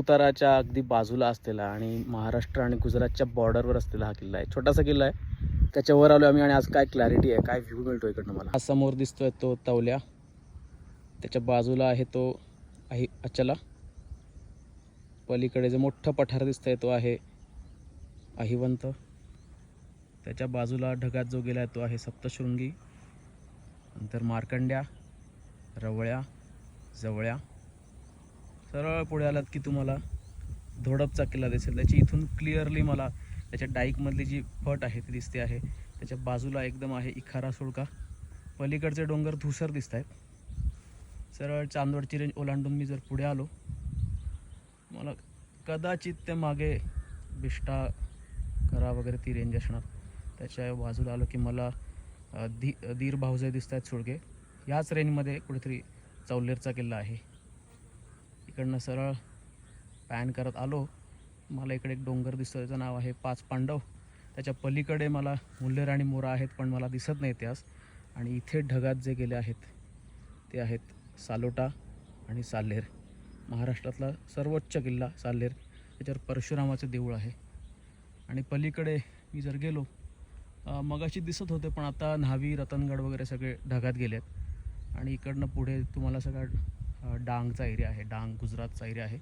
सापुताराच्या अगदी बाजूला असलेला आणि महाराष्ट्र आणि गुजरातच्या बॉर्डरवर असलेला हा किल्ला आहे. छोटासा किल्ला आहे. त्याच्यावर आलो आम्ही आणि आज काय क्लॅरिटी आहे काय व्ह्यू मिळतो इकडनं मला? हा समोर दिसतोय तो तवल्या. त्याच्या बाजूला आहे तो आहे अचला. पलीकडे जो मोठं पठार दिसतंय तो आहे अहिवंत. त्याच्या बाजूला ढगात जो गेला आहे तो आहे सप्तशृंगी. नंतर मार्कंड्या रवळ्या जवळ्या. सरळ पुढे आलात की तुम्हाला धोडपचा किल्ला दिसेल. त्याची इथून क्लिअरली मला त्याच्या डाईकमधली जी फट आहे ती दिसते आहे. त्याच्या बाजूला एकदम आहे इखारा सुळका. पलीकडचे डोंगर धुसर दिसत आहेत सरळ चांदवडची रेंज ओलांडून मी जर पुढे आलो मला कदाचित ते मागे बिष्टा करा वगैरे ती रेंज असणार. त्याच्या बाजूला आलो की मला धी धीर भाऊजे दिसत आहेत सुळगे याच रेंजमध्ये कुठेतरी चौलेरचा किल्ला आहे. इकडनं सरळ पॅन करत आलो. मला इकडे एक डोंगर दिसतो त्याचं नाव आहे पाच पांडव. त्याच्या पलीकडे मला मुल्हेर आणि मोरा आहेत पण मला दिसत नाही त्यास आणि इथे ढगात जे गेले आहेत ते आहेत सालोटा आणि साल्हेर. महाराष्ट्रातला सर्वोच्च किल्ला साल्हेर त्याच्यावर परशुरामाचं देऊळ आहे. आणि पलीकडे मी जर गेलो मगाशी दिसत होते पण आता न्हावी रतनगड वगैरे सगळे ढगात गेले आहेत आणि इकडनं पुढे तुम्हाला सगळा डांगचा एरिया आहे डांग गुजरातचा एरिया आहे.